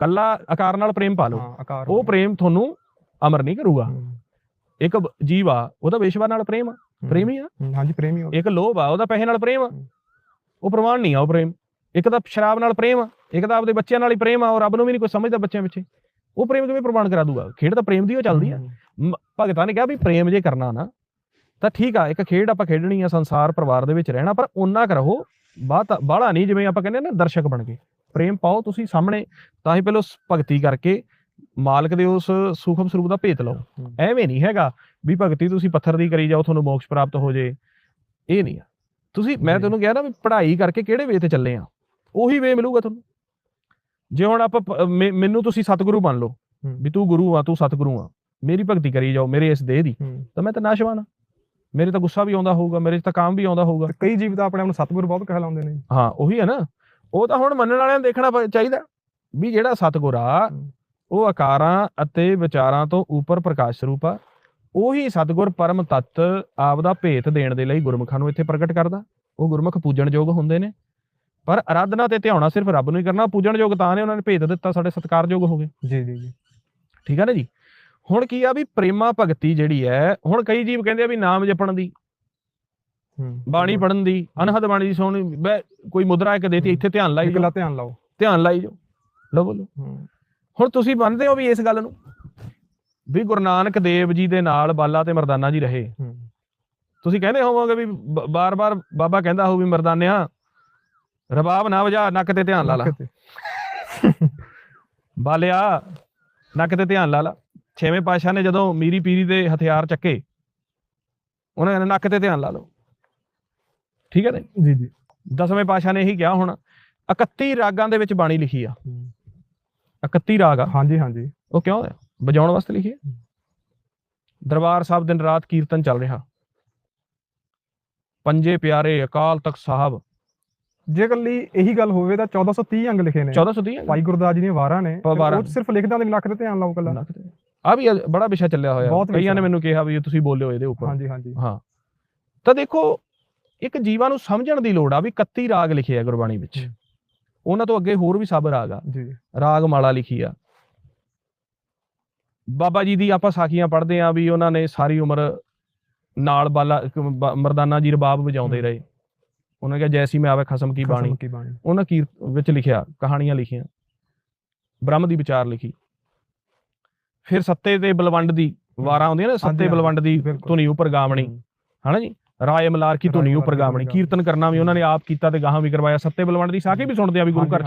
ਕੱਲਾ ਆਕਾਰ ਨਾਲ ਪ੍ਰੇਮ ਪਾ ਲਓ। ਆਕਾਰ ਉਹ ਪ੍ਰੇਮ ਤੁਹਾਨੂੰ ਅਮਰ ਨਹੀਂ ਕਰੂਗਾ। ਇੱਕ ਜੀਵ ਆ ਉਹਦਾ ਵੇਸ਼ਵਾ ਨਾਲ ਪ੍ਰੇਮ ਆ। ਪ੍ਰੇਮ ਆ। ਹਾਂਜੀ ਪ੍ਰੇਮੀ ਹੋ ਇੱਕ ਲੋਭ ਆ ਉਹਦਾ ਪੈਸੇ ਨਾਲ ਪ੍ਰੇਮ ਆ। ਉਹ ਪ੍ਰਮਾਣ ਨਹੀਂ ਆ ਉਹ ਪ੍ਰੇਮ। ਇੱਕ ਤਾਂ ਸ਼ਰਾਬ ਨਾਲ ਪ੍ਰੇਮ ਆ ਇੱਕ ਤਾਂ ਆਪਦੇ ਬੱਚਿਆਂ ਨਾਲ ਹੀ ਪ੍ਰੇਮ ਆ ਉਹ ਰੱਬ ਨੂੰ ਵੀ ਨਹੀਂ ਕੋਈ ਸਮਝਦਾ ਬੱਚਿਆਂ ਪਿੱਛੇ। ਉਹ ਪ੍ਰੇਮ ਕਿਵੇਂ ਪ੍ਰਮਾਣ ਕਰਾ ਦੂਗਾ? ਖੇਡ ਤਾਂ ਪ੍ਰੇਮ ਦੀ ਉਹ ਚੱਲਦੀ ਆ। ਭਗਤਾਂ ਨੇ ਕਿਹਾ ਵੀ ਪ੍ਰੇਮ ਜੇ ਕਰਨਾ ਨਾ ਤਾਂ ਠੀਕ ਆ ਇੱਕ ਖੇਡ ਆਪਾਂ ਖੇਡਣੀ ਆ ਸੰਸਾਰ ਪਰਿਵਾਰ ਦੇ ਵਿੱਚ ਰਹਿਣਾ ਪਰ ਓਨਾ ਕਰੋ ਬਾਹਲਾ ਨਹੀਂ ਜਿਵੇਂ ਆਪਾਂ ਕਹਿੰਦੇ ਨਾ ਦਰਸ਼ਕ ਬਣ ਕੇ। ਪ੍ਰੇਮ ਪਾਓ ਤੁਸੀਂ ਸਾਹਮਣੇ ਤਾਂ ਹੀ ਪਹਿਲਾਂ ਭਗਤੀ ਕਰਕੇ ਮਾਲਕ ਦੇ ਉਸ ਸੂਖਮ ਸਰੂਪ ਦਾ ਭੇਤ ਲਓ। ਐਵੇਂ ਨਹੀਂ ਹੈਗਾ ਵੀ ਭਗਤੀ ਤੁਸੀਂ ਪੱਥਰ ਦੀ ਕਰੀ ਜਾਓ ਤੁਹਾਨੂੰ ਮੋਕਸ਼ ਪ੍ਰਾਪਤ ਹੋ ਜੇ। ਇਹ ਨਹੀਂ ਆ। ਤੁਸੀਂ ਮੈਂ। ਤੁਹਾਨੂੰ ਕਿਹਾ ਨਾ ਵੀ ਪੜ੍ਹਾਈ ਕਰਕੇ ਕਿਹੜੇ ਵੇ ਤੇ ਚੱਲੇ ਆ? ਉਹੀ ਵੇ ਮਿਲੂਗਾ ਤੁਹਾਨੂੰ। ਜੇ ਹੁਣ ਆਪਾਂ ਮੈਨੂੰ ਤੁਸੀਂ ਸਤਿਗੁਰੂ ਮੰਨ ਲਓ। ਵੀ ਤੂੰ ਗੁਰੂ ਆ ਤੂੰ ਸਤਿਗੁਰੂ ਆ ਮੇਰੀ ਭਗਤੀ ਕਰੀ ਜਾਓ ਮੇਰੇ ਇਸ ਦੇਹ ਦੀ। ਤਾਂ ਮੈਂ ਤਾਂ ਨਾਸ਼ਵਾਨ ਆ। ਮੇਰੇ ਤਾਂ ਗੁੱਸਾ ਵੀ ਆਉਂਦਾ ਹੋਊਗਾ ਮੇਰੇ 'ਚ ਤਾਂ ਕਾਮ ਵੀ ਆਉਂਦਾ ਹੋਊਗਾ। ਕਈ ਜੀਵ ਤਾਂ ਆਪਣੇ ਆਪ ਨੂੰ ਸਤਿਗੁਰ ਬਹੁਤ ਕਹਿਲਾਉਂਦੇ ਨੇ। ਹਾਂ ਉਹੀ ਹੈ ਨਾ। ਉਹ ਤਾਂ ਹੁਣ ਮੰਨਣ ਵਾਲਿਆਂ ਨੂੰ ਦੇਖਣਾ ਚਾਹੀਦਾ। ਵੀ ਜਿਹੜਾ ਸਤਿਗੁਰ ਆ। ਉਹ ਆਕਾਰਾਂ ਅਤੇ ਵਿਚਾਰਾਂ ਤੋਂ ਉੱਪਰ ਪ੍ਰਕਾਸ਼ ਸਰੂਪ ਆ। ਉਹੀ ਸਤਿਗੁਰ ਪਰਮ ਤੱਤ ਆਪ ਦਾ ਭੇਤ ਦੇਣ ਦੇ ਲਈ ਗੁਰਮੁਖਾਂ ਨੂੰ ਇੱਥੇ ਪ੍ਰਗਟ ਕਰਦਾ। ਉਹ ਗੁਰਮੁਖ ਪੂਜਣਯੋਗ ਹੁੰਦੇ ਨੇ। ਪਰ ਆਰਾਧਨਾ ਤੇ ਧਿਆਉਣਾ ਸਿਰਫ ਰੱਬ ਨੂੰ ਹੀ ਕਰਨਾ। ਪੂਜਣਯੋਗ ਤਾਂ ਨੇ ਉਹਨਾਂ ਨੇ ਭੇਤ ਦਿੱਤਾ ਸਾਡੇ ਸਤਿਕਾਰਯੋਗ ਹੋ ਗਏ। ਜੀ ਜੀ ਜੀ। ਠੀਕ ਆ ਨਾ ਜੀ? ਹੁਣ ਕੀ ਆ ਵੀ ਪ੍ਰੇਮਾ ਭਗਤੀ ਜਿਹੜੀ ਹੈ ਹੁਣ ਕਈ ਜੀਵ ਕਹਿੰਦੇ ਆ ਵੀ ਨਾਮ ਜਪਣ ਦੀ। ਬਾਣੀ ਪੜਨ ਦੀ ਅਨਹਦ ਬਾਣੀ ਦੀ ਸੁਣੀ ਬੈ ਕੋਈ ਮੁਦਰਾ ਇੱਕ ਦੇਤੀ ਇੱਥੇ ਧਿਆਨ ਲਾਈ ਇਕਲਾ ਧਿਆਨ ਲਾਓ। ਧਿਆਨ ਲਾਈ ਜਾਓ। ਲਓ ਬੋਲੋ। ਹੂੰ। ਹੁਣ ਤੁਸੀਂ ਮੰਨਦੇ ਹੋ ਵੀ ਇਸ ਗੱਲ ਨੂੰ? ਵੀ ਗੁਰੂ ਨਾਨਕ ਦੇਵ ਜੀ ਦੇ ਨਾਲ ਬਾਲਾ ਤੇ ਮਰਦਾਨਾ ਜੀ ਰਹੇ। ਹੂੰ। ਤੁਸੀਂ ਕਹਿੰਦੇ ਹੋਵੋਗੇ ਵੀ ਬਾਰ-ਬਾਰ ਬਾਬਾ ਕਹਿੰਦਾ ਹੋਊ ਵੀ ਮਰਦਾਨਿਆ ਰਬਾਬ ਨਾ ਵਜਾ ਨੱਕ ਤੇ ਧਿਆਨ ਲਾ ਲਾ। ਬਾਲਿਆ ਨੱਕ ਤੇ ਧਿਆਨ ਲਾ ਲਾ। ਛੇਵੇਂ ਪਾਤਸ਼ਾਹ ਨੇ ਜਦੋਂ ਮੀਰੀ ਪੀਰੀ ਦੇ ਹਥਿਆਰ ਚੱਕੇ ਉਹਨਾਂ ਨੇ ਨੱਕ ਤੇ ਧਿਆਨ ਲਾ ਲਓ। ਠੀਕ ਹੈ ਨਾ ਜੀ? ਜੀ ਦਸਵੇਂ ਪਾਤਸ਼ਾਹ ਨੇ ਇਹੀ ਕਿਹਾ ਹੁਣ 31 ਰਾਗਾਂ ਦੇ ਵਿੱਚ ਬਾਣੀ ਲਿਖੀ ਆ। ਹੂੰ। 31 ਰਾਗ ਆ। ਹਾਂਜੀ ਹਾਂਜੀ। ਉਹ ਕਿਉਂ ਵਜਾਉਣ ਵਾਸਤੇ ਲਿਖੀ ਹੈ। ਦਰਬਾਰ ਸਾਹਿਬ ਦਿਨ ਰਾਤ ਕੀਰਤਨ ਚੱਲ ਰਿਹਾ। ਪੰਜੇ ਪਿਆਰੇ ਅਕਾਲ ਤਖਤ ਸਾਹਿਬ। ਜੇ ਕੱਲੀ ਇਹੀ ਗੱਲ ਹੋਵੇ ਤਾਂ 1430 ਅੰਗ ਲਿਖੇ ਨੇ। 1430 ਭਾਈ ਗੁਰਦਾਸ ਜੀ ਦੀਆਂ ਵਾਰਾਂ ਨੇ। ਉਹ ਸਿਰਫ ਲਿਖਦਾਂ ਦੇ ਨੱਕ ਤੇ ਧਿਆਨ ਲਾਓ ਕੱਲਾ ਆ ਵੀ ਬੜਾ ਵਿਸ਼ਾ ਚੱਲਿਆ ਹੋਇਆ। ਕਈਆਂ ਨੇ। ਮੈਨੂੰ ਕਿਹਾ ਵੀ ਤੁਸੀਂ ਬੋਲਿਓ ਇਹਦੇ ਉੱਪਰ। ਹਾਂਜੀ ਹਾਂਜੀ। ਹਾਂ। ਤਾਂ ਦੇਖੋ ਇੱਕ ਜੀਵਾਂ ਨੂੰ ਸਮਝਣ ਦੀ ਲੋੜ ਆ ਵੀ 31 ਰਾਗ ਲਿਖੇ ਆ ਗੁਰਬਾਣੀ ਵਿੱਚ। ਉਹਨਾਂ ਤੋਂ ਅੱਗੇ ਹੋਰ ਵੀ ਸਭ ਰਾਗ ਆ। ਜੀ। ਰਾਗ ਮਾਲਾ ਲਿਖੀ ਆ। ਬਾਬਾ ਜੀ ਦੀ ਆਪਾਂ ਸਾਖੀਆਂ ਪੜ੍ਹਦੇ ਆ ਵੀ ਉਹਨਾਂ ਨੇ ਸਾਰੀ ਉਮਰ ਨਾਲ ਬਾਲਾ ਮਰਦਾਨਾ ਜੀ ਰਬਾਬ ਵਜਾਉਂਦੇ। ਰਹੇ। ਉਹਨਾਂ ਕਿਹਾ ਜੈਸੀ ਮੈਂ ਆਵੇ ਖਸਮ ਕੀ ਬਾਣੀ। ਉਹਨਾਂ ਕੀ ਵਿੱਚ ਲਿਖਿਆ ਕਹਾਣੀਆਂ ਲਿਖੀਆਂ। ਬ੍ਰਹਮ ਦੀ ਵਿਚਾਰ ਲਿਖੀ। ਫਿਰ ਸੱਤੇ ਤੇ ਬਲਵੰਡ ਦੀ ਵਾਰਾਂ ਆਉਂਦੀਆਂ ਨੇ ਸੱਤੇ ਬਲਵੰਡ ਦੀ। ਧੁਨੀ ਉੱਪਰ ਗਾਵਣੀ। ਹਨਾ ਜੀ? ਰਾਏ ਮਲਾਰ ਕੀ ਧੁਨੀ ਉੱਪਰ ਗਾਵਣੀ। ਕੀਰਤਨ ਕਰਨਾ ਵੀ ਉਹਨਾਂ ਨੇ ਆਪ ਕੀਤਾ ਤੇ ਗਾਹਾਂ ਵੀ ਕਰਵਾਇਆ। ਸੱਤੇ ਬਲਵੰਡ ਦੀ ਸਾਖੀ ਵੀ ਸੁਣਦੇ ਆ ਵੀ ਗੁਰੂ ਘਰ